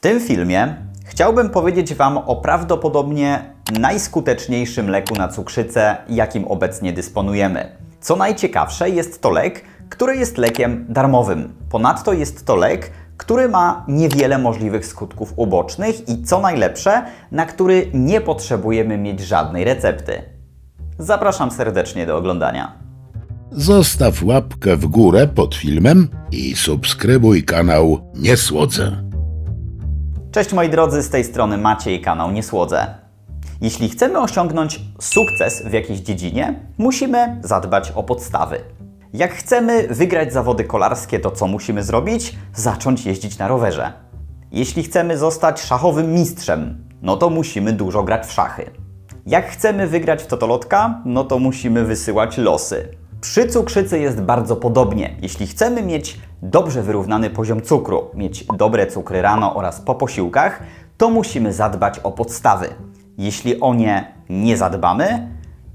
W tym filmie chciałbym powiedzieć Wam o prawdopodobnie najskuteczniejszym leku na cukrzycę, jakim obecnie dysponujemy. Co najciekawsze, jest to lek, który jest lekiem darmowym. Ponadto jest to lek, który ma niewiele możliwych skutków ubocznych i co najlepsze, na który nie potrzebujemy mieć żadnej recepty. Zapraszam serdecznie do oglądania. Zostaw łapkę w górę pod filmem i subskrybuj kanał Niesłodzę. Cześć moi drodzy, z tej strony Maciej, kanał Niesłodze. Jeśli chcemy osiągnąć sukces w jakiejś dziedzinie, musimy zadbać o podstawy. Jak chcemy wygrać zawody kolarskie, to co musimy zrobić? Zacząć jeździć na rowerze. Jeśli chcemy zostać szachowym mistrzem, no to musimy dużo grać w szachy. Jak chcemy wygrać w totolotka, no to musimy wysyłać losy. Przy cukrzycy jest bardzo podobnie. Jeśli chcemy mieć dobrze wyrównany poziom cukru, mieć dobre cukry rano oraz po posiłkach, to musimy zadbać o podstawy. Jeśli o nie nie zadbamy,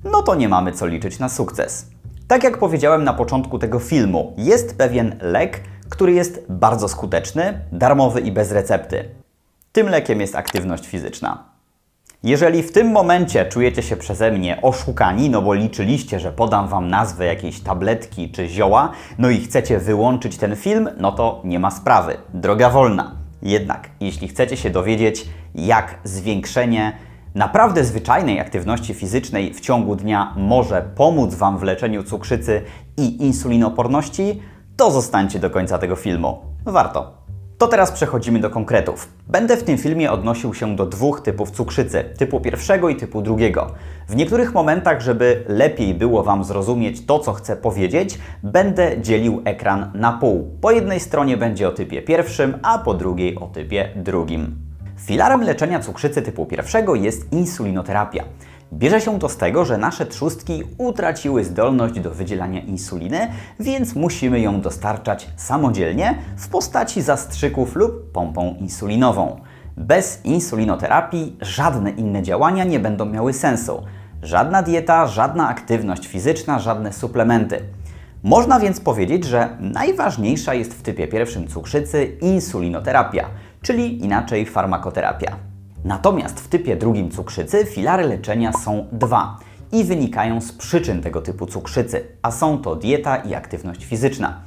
no to nie mamy co liczyć na sukces. Tak jak powiedziałem na początku tego filmu, jest pewien lek, który jest bardzo skuteczny, darmowy i bez recepty. Tym lekiem jest aktywność fizyczna. Jeżeli w tym momencie czujecie się przeze mnie oszukani, no bo liczyliście, że podam Wam nazwę jakiejś tabletki czy zioła, no i chcecie wyłączyć ten film, no to nie ma sprawy. Droga wolna. Jednak, jeśli chcecie się dowiedzieć, jak zwiększenie naprawdę zwyczajnej aktywności fizycznej w ciągu dnia może pomóc Wam w leczeniu cukrzycy i insulinoporności, to zostańcie do końca tego filmu. Warto. To teraz przechodzimy do konkretów. Będę w tym filmie odnosił się do dwóch typów cukrzycy, typu pierwszego i typu drugiego. W niektórych momentach, żeby lepiej było Wam zrozumieć to, co chcę powiedzieć, będę dzielił ekran na pół. Po jednej stronie będzie o typie pierwszym, a po drugiej o typie drugim. Filarem leczenia cukrzycy typu pierwszego jest insulinoterapia. Bierze się to z tego, że nasze trzustki utraciły zdolność do wydzielania insuliny, więc musimy ją dostarczać samodzielnie w postaci zastrzyków lub pompą insulinową. Bez insulinoterapii żadne inne działania nie będą miały sensu. Żadna dieta, żadna aktywność fizyczna, żadne suplementy. Można więc powiedzieć, że najważniejsza jest w typie pierwszym cukrzycy insulinoterapia, czyli inaczej farmakoterapia. Natomiast w typie drugim cukrzycy filary leczenia są dwa i wynikają z przyczyn tego typu cukrzycy, a są to dieta i aktywność fizyczna.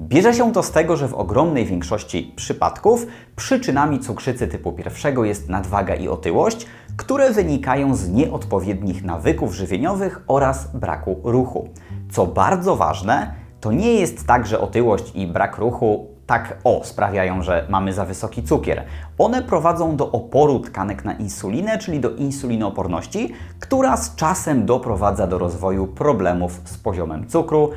Bierze się to z tego, że w ogromnej większości przypadków przyczynami cukrzycy typu pierwszego jest nadwaga i otyłość, które wynikają z nieodpowiednich nawyków żywieniowych oraz braku ruchu. Co bardzo ważne, to nie jest tak, że otyłość i brak ruchu tak o sprawiają, że mamy za wysoki cukier. One prowadzą do oporu tkanek na insulinę, czyli do insulinooporności, która z czasem doprowadza do rozwoju problemów z poziomem cukru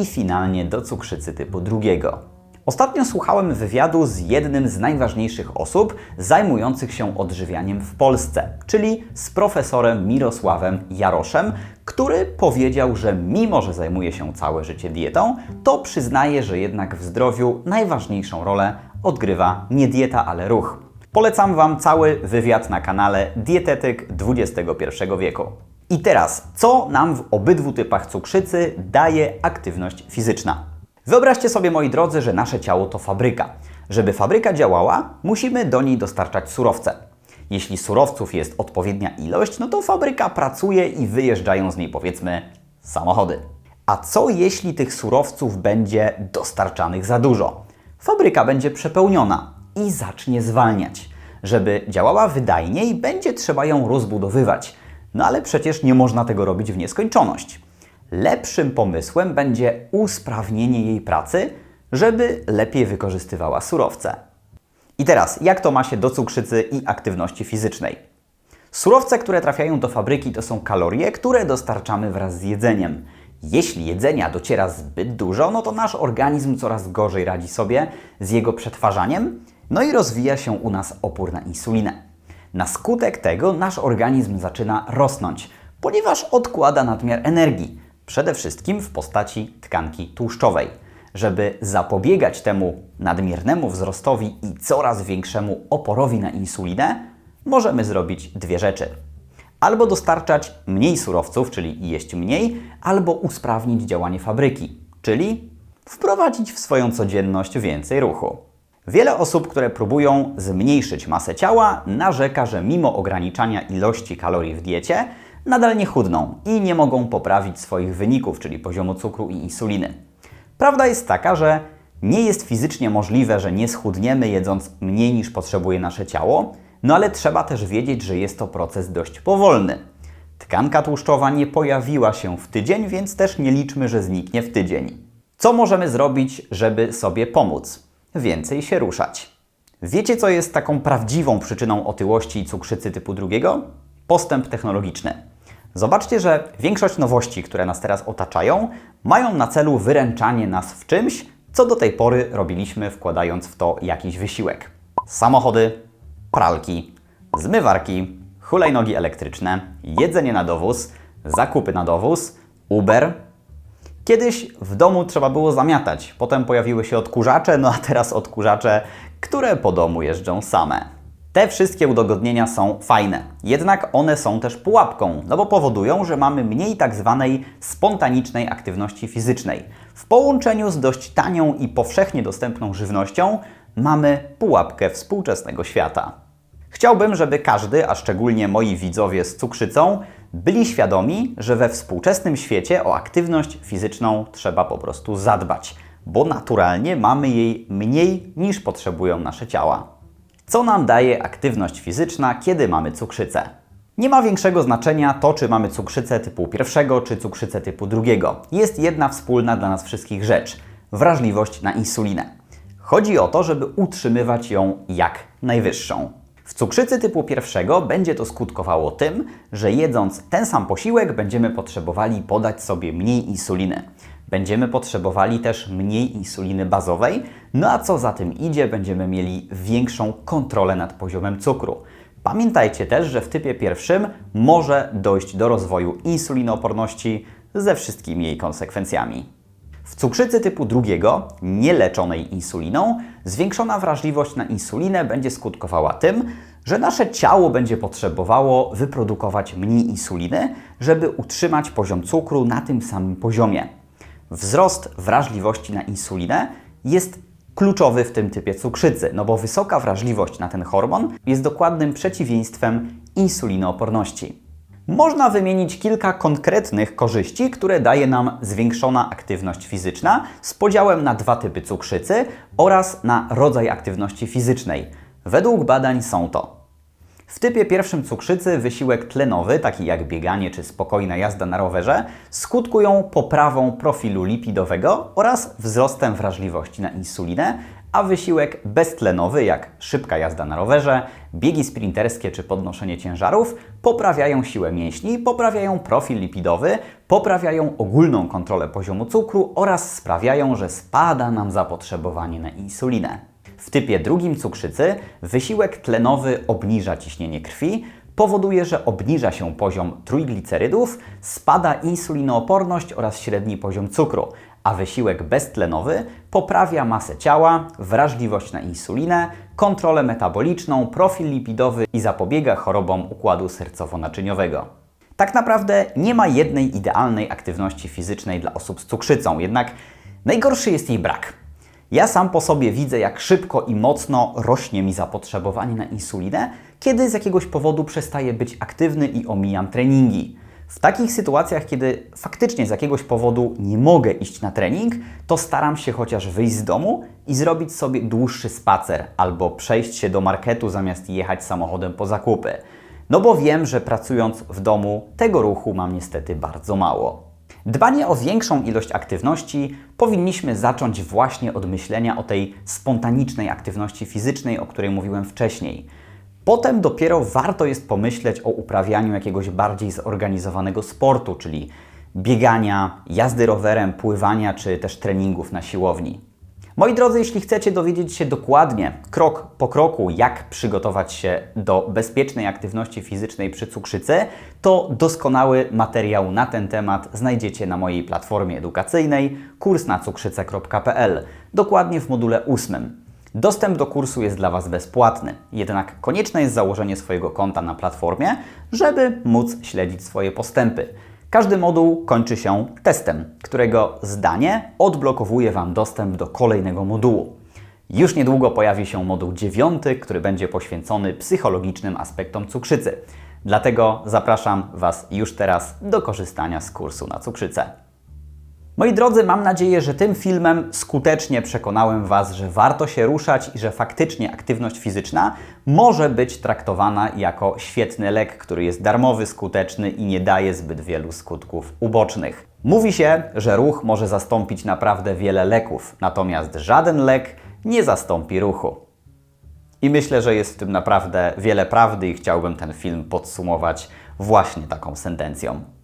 i finalnie do cukrzycy typu drugiego. Ostatnio słuchałem wywiadu z jednym z najważniejszych osób zajmujących się odżywianiem w Polsce, czyli z profesorem Mirosławem Jaroszem, który powiedział, że mimo, że zajmuje się całe życie dietą, to przyznaje, że jednak w zdrowiu najważniejszą rolę odgrywa nie dieta, ale ruch. Polecam Wam cały wywiad na kanale Dietetyk XXI wieku. I teraz, co nam w obydwu typach cukrzycy daje aktywność fizyczna? Wyobraźcie sobie, moi drodzy, że nasze ciało to fabryka. Żeby fabryka działała, musimy do niej dostarczać surowce. Jeśli surowców jest odpowiednia ilość, no to fabryka pracuje i wyjeżdżają z niej powiedzmy samochody. A co jeśli tych surowców będzie dostarczanych za dużo? Fabryka będzie przepełniona i zacznie zwalniać. Żeby działała wydajniej, będzie trzeba ją rozbudowywać. No ale przecież nie można tego robić w nieskończoność. Lepszym pomysłem będzie usprawnienie jej pracy, żeby lepiej wykorzystywała surowce. I teraz, jak to ma się do cukrzycy i aktywności fizycznej? Surowce, które trafiają do fabryki, to są kalorie, które dostarczamy wraz z jedzeniem. Jeśli jedzenia dociera zbyt dużo, no to nasz organizm coraz gorzej radzi sobie z jego przetwarzaniem, no i rozwija się u nas opór na insulinę. Na skutek tego nasz organizm zaczyna rosnąć, ponieważ odkłada nadmiar energii, przede wszystkim w postaci tkanki tłuszczowej. Żeby zapobiegać temu nadmiernemu wzrostowi i coraz większemu oporowi na insulinę, możemy zrobić dwie rzeczy. Albo dostarczać mniej surowców, czyli jeść mniej, albo usprawnić działanie fabryki, czyli wprowadzić w swoją codzienność więcej ruchu. Wiele osób, które próbują zmniejszyć masę ciała, narzeka, że mimo ograniczania ilości kalorii w diecie, nadal nie chudną i nie mogą poprawić swoich wyników, czyli poziomu cukru i insuliny. Prawda jest taka, że nie jest fizycznie możliwe, że nie schudniemy jedząc mniej niż potrzebuje nasze ciało, no ale trzeba też wiedzieć, że jest to proces dość powolny. Tkanka tłuszczowa nie pojawiła się w tydzień, więc też nie liczmy, że zniknie w tydzień. Co możemy zrobić, żeby sobie pomóc? Więcej się ruszać. Wiecie, co jest taką prawdziwą przyczyną otyłości i cukrzycy typu drugiego? Postęp technologiczny. Zobaczcie, że większość nowości, które nas teraz otaczają, mają na celu wyręczanie nas w czymś, co do tej pory robiliśmy wkładając w to jakiś wysiłek. Samochody, pralki, zmywarki, hulajnogi elektryczne, jedzenie na dowóz, zakupy na dowóz, Uber. Kiedyś w domu trzeba było zamiatać, potem pojawiły się odkurzacze, no a teraz odkurzacze, które po domu jeżdżą same. Te wszystkie udogodnienia są fajne, jednak one są też pułapką, no bo powodują, że mamy mniej tak zwanej spontanicznej aktywności fizycznej. W połączeniu z dość tanią i powszechnie dostępną żywnością mamy pułapkę współczesnego świata. Chciałbym, żeby każdy, a szczególnie moi widzowie z cukrzycą, byli świadomi, że we współczesnym świecie o aktywność fizyczną trzeba po prostu zadbać, bo naturalnie mamy jej mniej niż potrzebują nasze ciała. Co nam daje aktywność fizyczna, kiedy mamy cukrzycę? Nie ma większego znaczenia to, czy mamy cukrzycę typu pierwszego, czy cukrzycę typu drugiego. Jest jedna wspólna dla nas wszystkich rzecz wrażliwość na insulinę. Chodzi o to, żeby utrzymywać ją jak najwyższą. W cukrzycy typu pierwszego będzie to skutkowało tym, że jedząc ten sam posiłek będziemy potrzebowali podać sobie mniej insuliny. Będziemy potrzebowali też mniej insuliny bazowej, no a co za tym idzie, będziemy mieli większą kontrolę nad poziomem cukru. Pamiętajcie też, że w typie pierwszym może dojść do rozwoju insulinooporności ze wszystkimi jej konsekwencjami. W cukrzycy typu drugiego, nieleczonej insuliną, zwiększona wrażliwość na insulinę będzie skutkowała tym, że nasze ciało będzie potrzebowało wyprodukować mniej insuliny, żeby utrzymać poziom cukru na tym samym poziomie. Wzrost wrażliwości na insulinę jest kluczowy w tym typie cukrzycy, no bo wysoka wrażliwość na ten hormon jest dokładnym przeciwieństwem insulinooporności. Można wymienić kilka konkretnych korzyści, które daje nam zwiększona aktywność fizyczna z podziałem na dwa typy cukrzycy oraz na rodzaj aktywności fizycznej. Według badań są to w typie pierwszym cukrzycy wysiłek tlenowy, taki jak bieganie czy spokojna jazda na rowerze, skutkują poprawą profilu lipidowego oraz wzrostem wrażliwości na insulinę, a wysiłek beztlenowy, jak szybka jazda na rowerze, biegi sprinterskie czy podnoszenie ciężarów, poprawiają siłę mięśni, poprawiają profil lipidowy, poprawiają ogólną kontrolę poziomu cukru oraz sprawiają, że spada nam zapotrzebowanie na insulinę. W typie drugim cukrzycy wysiłek tlenowy obniża ciśnienie krwi, powoduje, że obniża się poziom trójglicerydów, spada insulinooporność oraz średni poziom cukru, a wysiłek beztlenowy poprawia masę ciała, wrażliwość na insulinę, kontrolę metaboliczną, profil lipidowy i zapobiega chorobom układu sercowo-naczyniowego. Tak naprawdę nie ma jednej idealnej aktywności fizycznej dla osób z cukrzycą, jednak najgorszy jest jej brak. Ja sam po sobie widzę, jak szybko i mocno rośnie mi zapotrzebowanie na insulinę, kiedy z jakiegoś powodu przestaję być aktywny i omijam treningi. W takich sytuacjach, kiedy faktycznie z jakiegoś powodu nie mogę iść na trening, to staram się chociaż wyjść z domu i zrobić sobie dłuższy spacer albo przejść się do marketu zamiast jechać samochodem po zakupy. No bo wiem, że pracując w domu tego ruchu mam niestety bardzo mało. Dbanie o większą ilość aktywności powinniśmy zacząć właśnie od myślenia o tej spontanicznej aktywności fizycznej, o której mówiłem wcześniej. Potem dopiero warto jest pomyśleć o uprawianiu jakiegoś bardziej zorganizowanego sportu, czyli biegania, jazdy rowerem, pływania czy też treningów na siłowni. Moi drodzy, jeśli chcecie dowiedzieć się dokładnie, krok po kroku, jak przygotować się do bezpiecznej aktywności fizycznej przy cukrzycy, to doskonały materiał na ten temat znajdziecie na mojej platformie edukacyjnej kursnacukrzycę.pl, dokładnie w module 8. Dostęp do kursu jest dla Was bezpłatny, jednak konieczne jest założenie swojego konta na platformie, żeby móc śledzić swoje postępy. Każdy moduł kończy się testem, którego zdanie odblokowuje Wam dostęp do kolejnego modułu. Już niedługo pojawi się moduł dziewiąty, który będzie poświęcony psychologicznym aspektom cukrzycy. Dlatego zapraszam Was już teraz do korzystania z kursu na cukrzycę. Moi drodzy, mam nadzieję, że tym filmem skutecznie przekonałem Was, że warto się ruszać i że faktycznie aktywność fizyczna może być traktowana jako świetny lek, który jest darmowy, skuteczny i nie daje zbyt wielu skutków ubocznych. Mówi się, że ruch może zastąpić naprawdę wiele leków, natomiast żaden lek nie zastąpi ruchu. I myślę, że jest w tym naprawdę wiele prawdy i chciałbym ten film podsumować właśnie taką sentencją.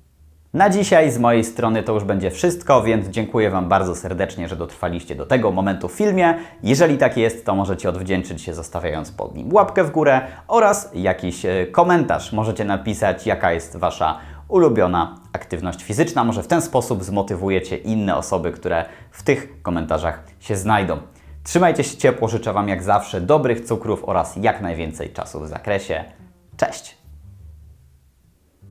Na dzisiaj z mojej strony to już będzie wszystko, więc dziękuję Wam bardzo serdecznie, że dotrwaliście do tego momentu w filmie. Jeżeli tak jest, to możecie odwdzięczyć się zostawiając pod nim łapkę w górę oraz jakiś e, komentarz. Możecie napisać, jaka jest Wasza ulubiona aktywność fizyczna. Może w ten sposób zmotywujecie inne osoby, które w tych komentarzach się znajdą. Trzymajcie się ciepło, życzę Wam jak zawsze dobrych cukrów oraz jak najwięcej czasu w zakresie. Cześć!